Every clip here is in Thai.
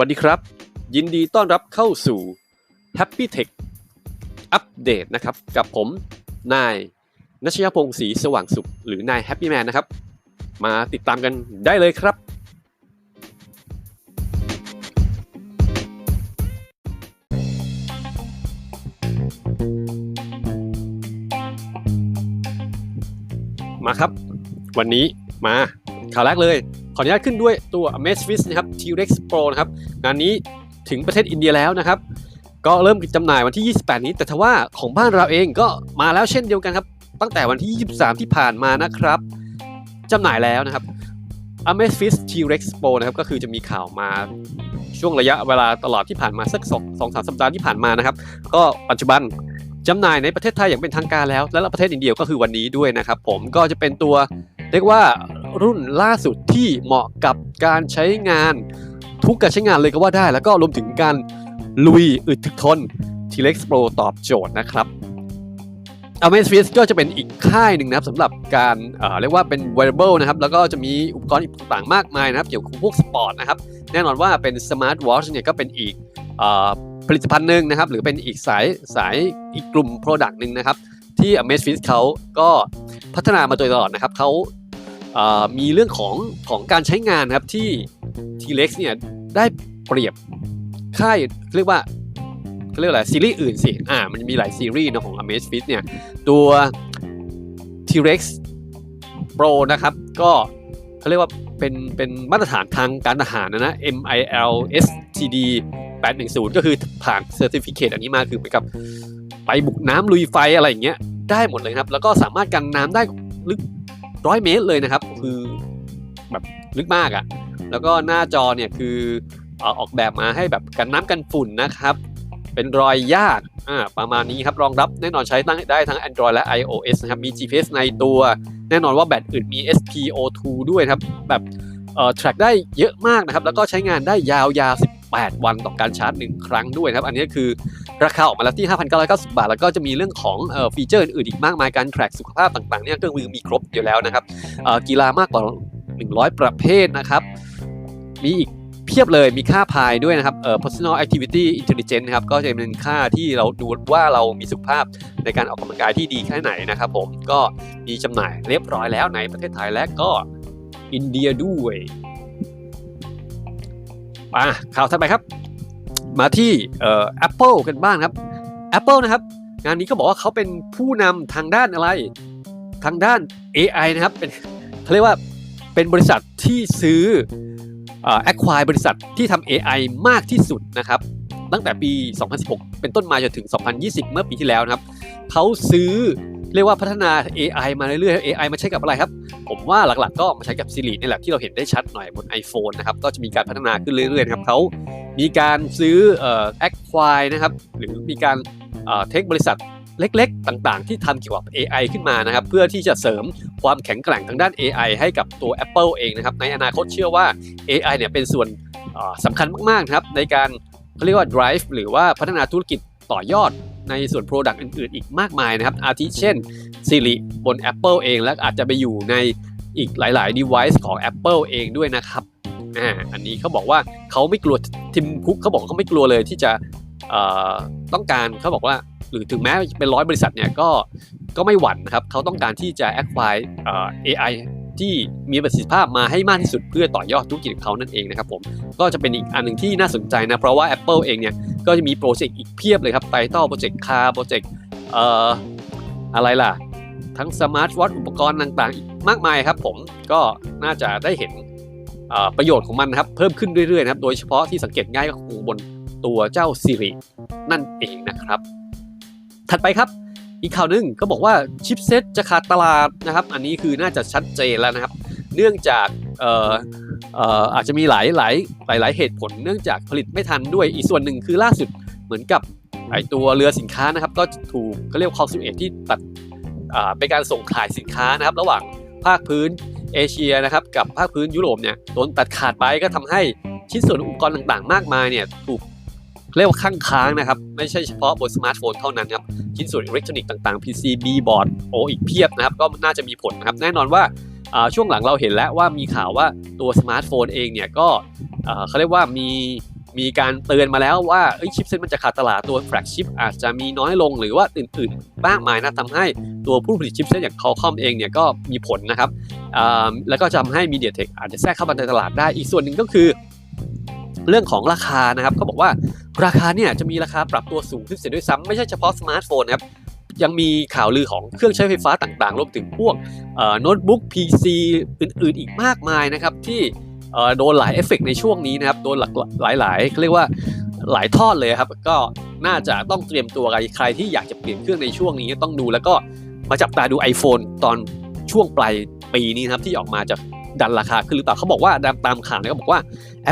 วัสดีครับ ยินดีต้อนรับเข้าสู่ Happy Tech อัปเดตนะครับ กับผม นายนัชยพงศ์ศรีสว่างสุข หรือนาย Happy Man นะครับ มาติดตามกันได้เลยครับ มาครับ วันนี้มาข่าวแรกเลย ขออนุญาตขึ้นด้วยตัว Amazfit นะครับ T-Rex Pro นะครับ งานนี้ถึงประเทศอินเดียแล้วนะครับ ก็เริ่มจำหน่ายวันที่ 28 นี้ แต่ทว่าของบ้านเราเองก็มาแล้วเช่นเดียวกันครับ ตั้งแต่วันที่ 23 ที่ผ่านมานะครับจำหน่ายแล้วนะครับ Amazfit T-Rex Pro นะครับก็คือจะมีข่าวมาช่วงระยะเวลาตลอดที่ผ่านมาสัก2 2 3สัปดาห์ที่ผ่านมานะครับ ก็ปัจจุบันจำหน่ายในประเทศไทยอย่างเป็นทางการแล้ว และประเทศอินเดียก็คือวันนี้ด้วยนะครับ ผมก็จะเป็นตัวเรียกว่ารุ่นล่าสุดที่เหมาะกับการใช้งานทุกการใช้งานเลยก็ว่าได้ แล้วก็รวมถึงการลุยอึดถึกทน T-Rex Pro ตอบโจทย์นะครับ Amazfit ก็จะเป็นอีกค่ายหนึ่งนะครับสำหรับการเอ่อเรียกว่าเป็น wearable นะครับ แล้วก็จะมีอุปกรณ์อีกต่างๆมากมายนะครับ เกี่ยวกับพวกสปอร์ตนะครับ แน่นอนว่าเป็น Smart Watch เนี่ยก็เป็นอีกอผลิตภัณฑ์หนึ่งนะครับ หรือเป็นอีกสายสายอีกกลุ่ม Product หนึ่งนะครับ ที่ Amazfit เขาก็พัฒนามาโดยตลอดนะครับเขา มีเรื่องของของการใช้งานครับที่ T-Rex เนี่ยได้เปรียบค่ายเรียกว่าเรียกอะไรซีรีส์อื่นสิอ่ามันมีหลายซีรีส์เนอะของ Amazfit เนี่ยตัว T-Rex Pro นะครับ ก็เขาเรียกว่าเป็นเป็นมาตรฐานทางการทหารนะนะ MIL STD 810 ก็คือผ่านเซอร์ติฟิเคตอันนี้มาคือเหมือนกับไปบุกน้ำลุยไฟอะไรอย่างเงี้ยได้หมดเลยครับ แล้วก็สามารถกันน้ำได้ลึก ร้อยเมตรเลยนะครับ คือแบบลึกมากอะ่ะ แล้วก็หน้าจอเนี่ยคือออกแบบมาให้แบบกันน้ำกันฝุ่นนะครับ เป็นรอยยากอ่าประมาณนี้ครับรองรับแน่นอนใช้ตั้งได้ทั้ง Android และ iOS นะครับ มี GPS ในตัว แน่นอนว่าแบตอื่นมี SPO2 ด้วยครับ แบบเอ่อ track ได้เยอะมากนะครับ แล้วก็ใช้งานได้ยาวๆ 8 วันต่อการชาร์จ 1 ครั้งด้วยครับ อันนี้คือราคาออกมาแล้วที่ 5,990 บาท แล้วก็จะมีเรื่องของเอ่อฟีเจอร์อื่นอีกมากมายการ track สุขภาพต่างๆเนี่ยเครื่องมือมีครบอยู่แล้วนะครับเอ่อกีฬามากกว่า 100 ประเภทนะครับ มีอีกเพียบเลยมีค่าพายด้วยนะครับเอ่อ personal activity intelligence นะครับก็จะเป็นค่าที่เราดูว่าเรามีสุขภาพในการออกกำลังกายที่ดีแค่ไหนนะครับผมก็มีจำหน่ายเรียบร้อยแล้วในประเทศไทยและก็อินเดียด้วย มาข่าวถัดไปครับ มาที่เอ่อ Apple กันบ้างครับ Apple นะครับ งานนี้ก็บอกว่าเขาเป็นผู้นำทางด้านอะไร ทางด้าน AI นะครับ เป็นเขาเรียกว่าเป็นบริษัทที่ซื้อเอ่อ acquire บริษัทที่ทำ AI มากที่สุดนะครับ ตั้งแต่ปี 2016 เป็นต้นมาจนถึง 2020 เมื่อปีที่แล้วนะครับ เขาซื้อ เรียกว่าพัฒนา AI มาเรื่อยๆ AI มาใช้กับอะไรครับ ผมว่าหลักๆ ก็มาใช้กับ Siri นี่แหละที่เราเห็นได้ชัดหน่อยบน iPhone นะครับก็จะมีการพัฒนาขึ้นเรื่อยๆนะครับเขามีการซื้ออ่อ acquire นะครับหรือมีการเอ่อ take บริษัทเล็กๆ ต่างๆ ที่ทำเกี่ยวกับ AI ขึ้นมานะครับ เพื่อที่จะเสริมความแข็งแกร่งทางด้าน AI ให้กับตัว Apple เองนะครับ ในอนาคตเชื่อว่า AI เนี่ยเป็นส่วนสำคัญมากๆนะครับในการเขาเรียกว่า drive หรือว่าพัฒนาธุรกิจต่อยอด ในส่วน Product อื่น ๆ อีกมากมายนะครับ อาทิเช่น Siri บน Apple เอง และอาจจะไปอยู่ในอีกหลาย ๆ device ของ Apple เองด้วยนะครับอ่าอันนี้เขาบอกว่าเขาไม่กลัวทิมคุกเขาบอกเขาไม่กลัวเลยที่จะเอ่อต้องการเขาบอกว่า หรือถึงแม้เป็นร้อยบริษัทเนี่ยก็ก็ไม่หวั่นนะครับเขาต้องการที่จะ acquire เออ AI ที่มีประสิทธิภาพมาให้มากที่สุดเพื่อต่อยอดธุรกิจของเขานั่นเองนะครับผมก็จะเป็นอีกอันหนึ่งที่น่าสนใจนะ เพราะว่า Apple เองเนี่ยก็จะมีโปรเจกต์อีกเพียบเลยครับไตเติลโปรเจกต์คาร์โปรเจกต์เอ่ออะไรล่ะ ทั้งสมาร์ทวอทอุปกรณ์ต่างๆ อีกมากมายครับผมก็น่าจะได้เห็นประโยชน์ของมันนะครับเพิ่มขึ้นเรื่อยๆนะครับโดยเฉพาะที่สังเกตง่ายก็คงบนตัวเจ้า Siri นั่นเองนะครับ ถัดไปครับ อีกข่าวหนึงก็บอกว่าชิปเซ็ตจะขาดตลาดนะครับ อันนี้คือน่าจะชัดเจนแล้วนะครับ เนื่องจากเอ่อเอ่ออาจจะมีหลายหลายหลายหลายเหตุผล เนื่องจากผลิตไม่ทันด้วยอีกส่วนหนึ่งคือล่าสุดเหมือนกับไอตัวเรือสินค้านะครับ ก็ถูกเขาเรียกคอสิเอที่ตัดอ่าเป็นการส่งขายสินค้านะครับ ระหว่างภาคพื้นเอเชียนะครับกับภาคพื้นยุโรปเนี่ยโดนตัดขาดไปก็ทำให้ชิ้นส่วนอุปกรณ์ต่างๆ มากมายเนี่ยถูก เรียกว่าข้างค้างนะครับ ไม่ใช่เฉพาะบนสมาร์ทโฟนเท่านั้นครับชิ้นส่วนอิเล็กทรอนิกส์ต่างๆ PCB บอร์ดโออีกเพียบนะครับ ก็น่าจะมีผลนะครับ แน่นอนว่าช่วงหลังเราเห็นแล้วว่ามีข่าวว่าตัวสมาร์ทโฟนเองเนี่ยก็เขาเรียกว่ามีมีการเตือนมาแล้วว่าชิปเซ็ตมันจะขาดตลาดตัวแฟลกชิปอาจจะมีน้อยลงหรือว่าอื่นๆมากมายนะทำให้ตัวผู้ผลิตชิปเซ็ตอย่าง Qualcomm เองเนี่ยก็มีผลนะครับแล้วก็ทำให้ MediaTek อาจจะแทรกเข้ามาในตลาดได้อีกส่วนหนึ่งก็คือ เรื่องของราคานะครับเขาบอกว่าราคาเนี่ยจะมีราคาปรับตัวสูงขึ้นเสียด้วยซ้ำไม่ใช่เฉพาะสมาร์ทโฟนครับยังมีข่าวลือของเครื่องใช้ไฟฟ้าต่างๆ รวมถึงพวกโน้ตบุ๊ก PC อื่นๆ อีกมากมายนะครับที่โดนหลายเอฟเฟกในช่วงนี้นะครับโดนหลายหลายๆเรียกว่าหลายทอดเลยครับ ก็น่าจะต้องเตรียมตัวอะไรใครที่อยากจะเปลี่ยนเครื่องในช่วงนี้ต้องดู แล้วก็มาจับตาดู iPhone ตอนช่วงปลายปีนี้นะครับที่ออกมาจะ ดันราคาขึ้นหรือเปล่าเขาบอกว่าตามข่าวเนี่ยบอกว่า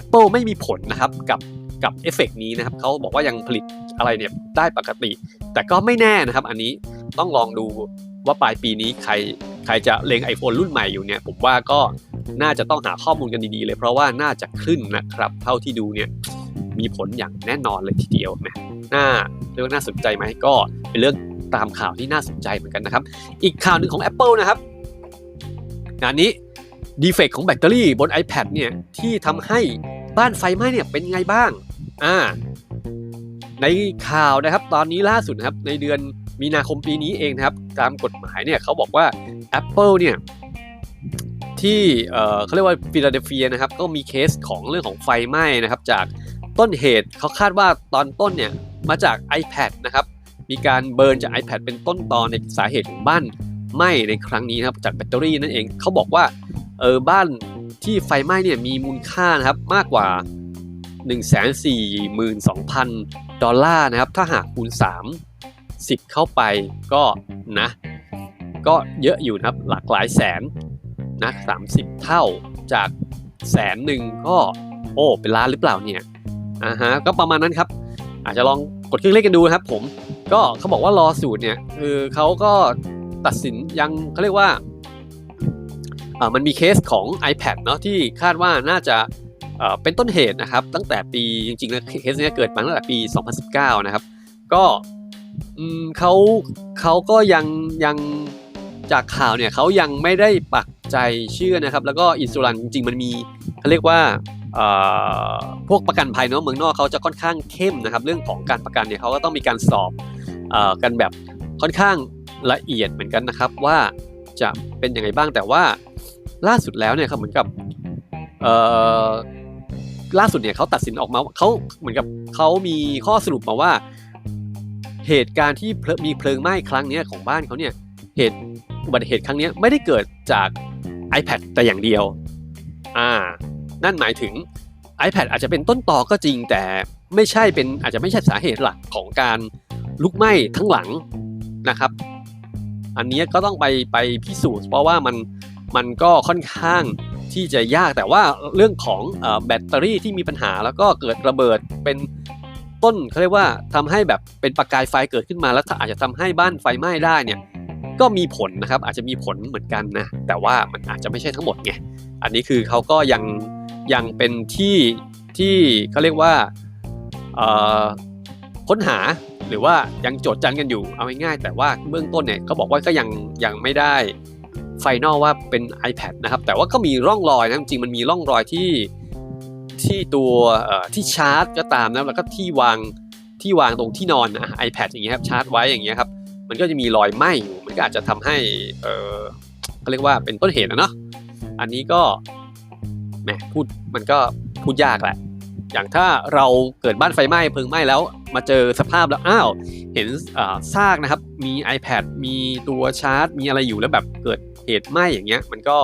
Apple ไม่มีผลนะครับกับกับเอฟเฟกนี้นะครับเขาบอกว่ายังผลิตอะไรเนี่ยได้ปกติ แต่ก็ไม่แน่นะครับ อันนี้ต้องลองดูว่าปลายปีนี้ใครใครจะเลง iPhone รุ่นใหม่อยู่เนี่ย ผมว่าก็น่าจะต้องหาข้อมูลกันดีๆ เลยเพราะว่าน่าจะขึ้นนะครับ เท่าที่ดูเนี่ยมีผลอย่างแน่นอนเลยทีเดียวนะน่าเรียกว่าน่าสนใจไหมก็เป็นเรื่องตามข่าวที่น่าสนใจเหมือนกันนะครับ อีกข่าวหนึ่งของ Apple นะครับ งานนี้ ดีเฟกของแบตเตอรี่บน iPad เนี่ยที่ทำให้บ้านไฟไหม้เนี่ยเป็นไงบ้างอ่าในข่าวนะครับตอนนี้ล่าสุดนะครับในเดือนมีนาคมปีนี้เองนะครับตามกฎหมายเนี่ยเขาบอกว่า Apple เนี่ยที่เขาเรียกว่าฟิลาเดลเฟียนะครับก็มีเคสของเรื่องของไฟไหม้นะครับจากต้นเหตุเขาคาดว่าตอนต้นเนี่ยมาจาก iPad นะครับมีการเบิร์นจาก iPad เป็นต้นตอนในสาเหตุของบ้านไหม้ในครั้งนี้นะครับจากแบตเตอรี่นั่นเองเขาบอกว่า เออบ้านที่ไฟไหม้เนี่ยมีมูลค่านะครับมากกว่า 142,000 ดอลลาร์นะครับ ถ้าหากคูณ 3 10 เข้าไปก็นะ ก็เยอะอยู่นะครับหลากหลายแสนนะ30 เท่าจากแสนหนึ่งก็โอ้เป็นล้านหรือเปล่าเนี่ยอ่าฮะก็ประมาณนั้นครับ อาจจะลองกดเคลิกเล่นกันดูนะครับผมก็เขาบอกว่ารอสูตรเนี่ยคือเขาก็ตัดสินยังเขาเรียกว่า มันมีเคสของ iPad เนาะที่คาดว่าน่าจะเป็นต้นเหตุนะครับ ตั้งแต่ปีจริงๆแล้วเคสนี้เกิดมาตั้งแต่ปี 2019 นะครับ ก็เขาเขาก็ยังยังจากข่าวเนี่ยเขายังไม่ได้ปักใจเชื่อนะครับ แล้วก็อินซูลันจริงๆมันมีเขาเรียกว่าพวกประกันภัยเนาะเมืองนอกเขาจะค่อนข้างเข้มนะครับ เรื่องของการประกันเนี่ยเขาก็ต้องมีการสอบอกันแบบค่อนข้างละเอียดเหมือนกันนะครับว่า จะเป็นยังไงบ้างแต่ว่าล่าสุดแล้วเนี่ยครับเหมือนกับเอ่อล่าสุดเนี่ยเขาตัดสินออกมาเขาเหมือนกับเขามีข้อสรุปมาว่า เหตุการณ์ที่มีเพลิงไหม้ครั้งนี้ของบ้านเขาเนี่ยเหตุอุบัติเหตุครั้งนี้ไม่ได้เกิดจาก iPad แต่อย่างเดียวอ่านั่นหมายถึง iPad อาจจะเป็นต้นตอก็จริง แต่ไม่ใช่เป็นอาจจะไม่ใช่สาเหตุหลักของการลุกไหม้ทั้งหลังนะครับ อันนี้ก็ต้องไปไปพิสูจน์ เพราะว่ามันมันก็ค่อนข้างที่จะยากแต่ว่าเรื่องของแบตเตอรี่ที่มีปัญหาแล้วก็เกิดระเบิดเป็นต้นเขาเรียกว่าทำให้แบบเป็นประกายไฟเกิดขึ้นมาแล้วอาจจะทำให้บ้านไฟไหม้ได้เนี่ยก็มีผลนะครับอาจจะมีผลเหมือนกันนะแต่ว่ามันอาจจะไม่ใช่ทั้งหมดไงอันนี้คือเขาก็ยังยังเป็นที่ที่เขาเรียกว่าค้นหา หรือว่ายังโจทย์จันกันอยู่เอาง่ายๆแต่ว่าเบื้องต้นเนี่ยเขาบอกว่าก็ยังยังไม่ได้ไฟนอลว่าเป็น iPad นะครับ แต่ว่าก็มีร่องรอยนะจริงมันมีร่องรอยที่ที่ตัวที่ชาร์จก็ตามนะแล้วก็ที่วางที่วางตรงที่นอนนะ iPad อย่างเงี้ยครับชาร์จไว้อย่างเงี้ยครับมันก็จะมีรอยไหม้อยู่มันก็อาจจะทำให้เออเขาเรียกว่าเป็นต้นเหตุนะเนาะอันนี้ก็แหมพูดมันก็พูดยากแหละ อย่างถ้าเราเกิดบ้านไฟไหม้เพลิงไหม้แล้ว มาเจอสภาพแล้วอ้าวเห็นซากนะครับ มี iPad มีตัวชาร์จ มีอะไรอยู่แล้วแบบเกิดเหตุไหม้อย่างเงี้ย มันก็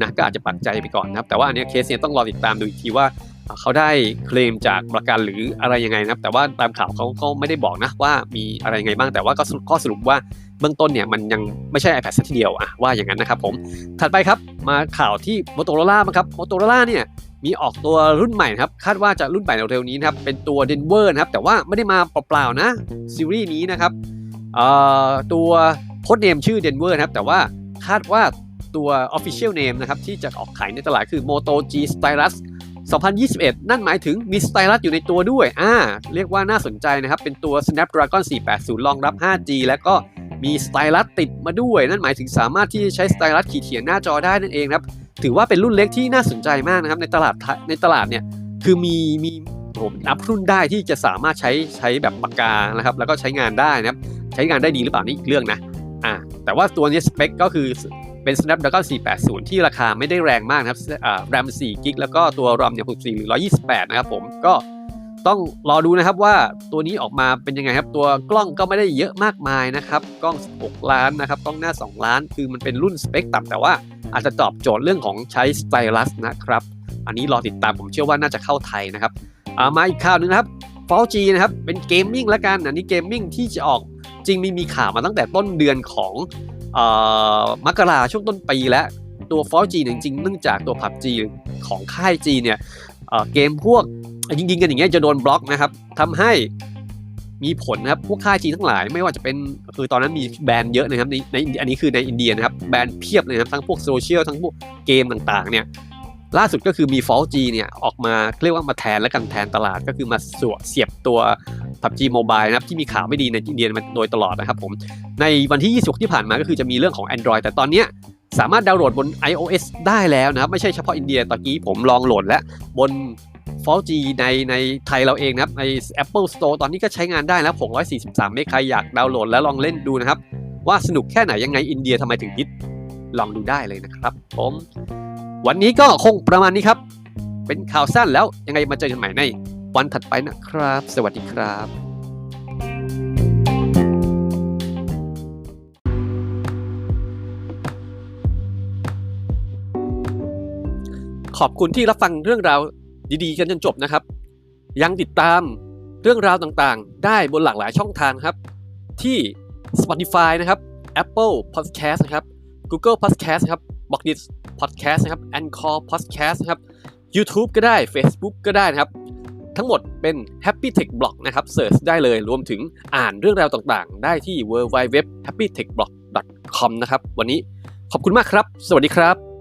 นะก็อาจจะปักใจไปก่อนนะครับ แต่ว่าอันนี้เคสเนี้ยต้องรอติดตามดูอีกทีว่าเขาได้เคลมจากประกันหรืออะไรยังไงนะครับ แต่ว่าตามข่าวเขาก็ไม่ได้บอกนะว่ามีอะไรยังไงบ้างแต่ว่าก็ข้อสรุปว่าเบื้องต้นเนี่ยมันยังไม่ใช่ iPad สักทีเดียวอะว่าอย่างนั้นนะครับผมถัดไปครับมาข่าวที่ Motorola มั้งครับ Motorola เนี่ย มีออกตัวรุ่นใหม่ครับคาดว่าจะรุ่นใหม่เร็วๆนี้นะครับเป็นตัว Denver นะครับแต่ว่าไม่ได้มาเปล่าๆนะซีรีส์นี้นะครับตัวโค้ดเนมชื่อ Denver นะครับแต่ว่าคาดว่าตัว Official Name นะครับที่จะออกขายในตลาดคือ Moto G Stylus 2021 นั่นหมายถึงมีสไตลัสอยู่ในตัวด้วย อ่า เรียกว่าน่าสนใจนะครับ เป็นตัว Snapdragon 480 รองรับ 5G แล้วก็มีสไตลัสติดมาด้วย นั่นหมายถึงสามารถที่จะใช้สไตลัสขีดเขียนหน้าจอได้นั่นเองครับ ถือว่าเป็นรุ่นเล็กที่น่าสนใจมากนะครับในตลาดในตลาดเนี่ยคือมีมีผมอัพรุ่นได้ที่จะสามารถใช้ใช้แบบปากกานะครับ แล้วก็ใช้งานได้นะครับ ใช้งานได้ดีหรือเปล่านี่อีกเรื่องนะอ่าแต่ว่าตัวนี้สเปคก็คือเป็น Snapdragon 480 ที่ราคาไม่ได้แรงมากนะครับอ่า RAM 4 g b แล้วก็ตัว ROM เนี่ย64หรือ 128 นะครับผมก็ต้องรอดูนะครับว่าตัวนี้ออกมาเป็นยังไงครับ ตัวกล้องก็ไม่ได้เยอะมากมายนะครับ กล้อง16ล้านนะครับ กล้องหน้า 2 ล้าน คือมันเป็นรุ่นสเปคต่ำแต่ว่า อาจจะตอบโจทย์เรื่องของใช้สไตลัสนะครับ อันนี้รอติดตามผมเชื่อว่าน่าจะเข้าไทยนะครับอ่ามาอีกข่าวหนึงนะครับ 4G นะครับเป็นเกมมิ่งละกันอันนี้เกมมิ่งที่จะออกจริงมีมีข่าวมาตั้งแต่ต้นเดือนของอมกราช่วงต้นปีแล้วตัว 4G เนี่ยจริงๆเนื่องจากตัว PUBG ของค่าย G เนี่ยเอ่อเกมพวกยิงๆกันอย่างเงี้ยจะโดนบล็อกนะครับทำให้ มีผลนะครับ พวกค่ายจีนทั้งหลายไม่ว่าจะเป็นคือตอนนั้นมีแบรนด์เยอะนะครับในในอันนี้คือในอินเดียนะครับแบรนด์เพียบเลยครับทั้งพวกโซเชียลทั้งพวกเกมต่างๆเนี่ยล่าสุดก็คือมี f a l G เนี่ยออกมาเรียกว่ามาแทนและกันแทนตลาดก็คือมาสวเสียบตัว PUBG Mobile นะครับที่มีข่าวไม่ดีในอินเดียมาโดยตลอดนะครับผมในวันที่ 26 ที่ผ่านมาก็คือจะมีเรื่องของ Android แต่ตอนเนี้ยสามารถดาวน์โหลดบน iOS ได้แล้วนะครับ ไม่ใช่เฉพาะอินเดียตะกี้ผมลองโหลดแล้วบน 4G ในในไทยเราเองนะครับใน Apple Store ตอนนี้ก็ใช้งานได้แล้ว 643 เมกใครอยากดาวน์โหลดแล้วลองเล่นดูนะครับ ว่าสนุกแค่ไหนยังไงอินเดียทำไมถึงฮิตลองดูได้เลยนะครับผมวันนี้ก็คงประมาณนี้ครับ เป็นข่าวสั้นแล้วยังไงมาเจอกันใหม่ในวันถัดไปนะครับ สวัสดีครับขอบคุณที่รับฟังเรื่องราว ดีๆ กันจนจบนะครับ ยังติดตามเรื่องราวต่างๆ ได้บนหลากหลายช่องทางครับ ที่ Spotify นะครับ Apple Podcast นะครับ Google Podcast นะครับ b o x d i t Podcast นะครับ Anchor Podcast นะครับ YouTube ก็ได้ Facebook ก็ได้นะครับ ทั้งหมดเป็น Happy Tech Blog นะครับเสิร์ชได้เลยรวมถึงอ่านเรื่องราวต่างๆ ได้ที่ www.happytechblog.com นะครับ วันนี้ขอบคุณมากครับ สวัสดีครับ